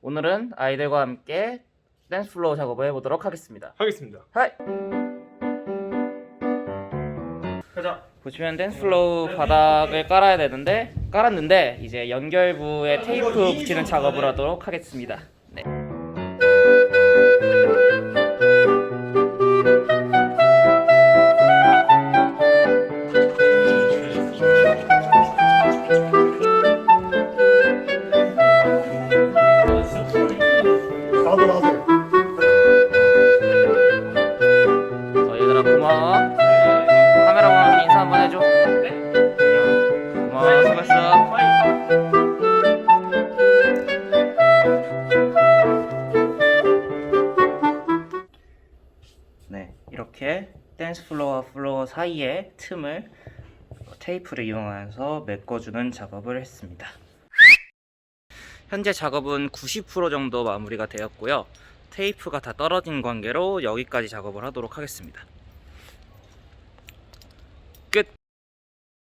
오늘은 아이들과 함께 댄스 플로어 작업을 해보도록 하겠습니다. 하겠습니다. 하이! 가자. 보시면 댄스 플로우 바닥을 깔아야 되는데 깔았는데 이제 연결부에 테이프 붙이는 작업을 하도록 하겠습니다. 네. 나도 나도. 어, 얘들아 고마워. 카메라만 인사 한번 해줘. 안녕. 고마워 수고했어. 네 이렇게 댄스 플로어와 플로어 사이에 틈을 테이프를 이용하여서 메꿔주는 작업을 했습니다. 현재 작업은 90% 정도 마무리가 되었고요. 테이프가 다 떨어진 관계로 여기까지 작업을 하도록 하겠습니다.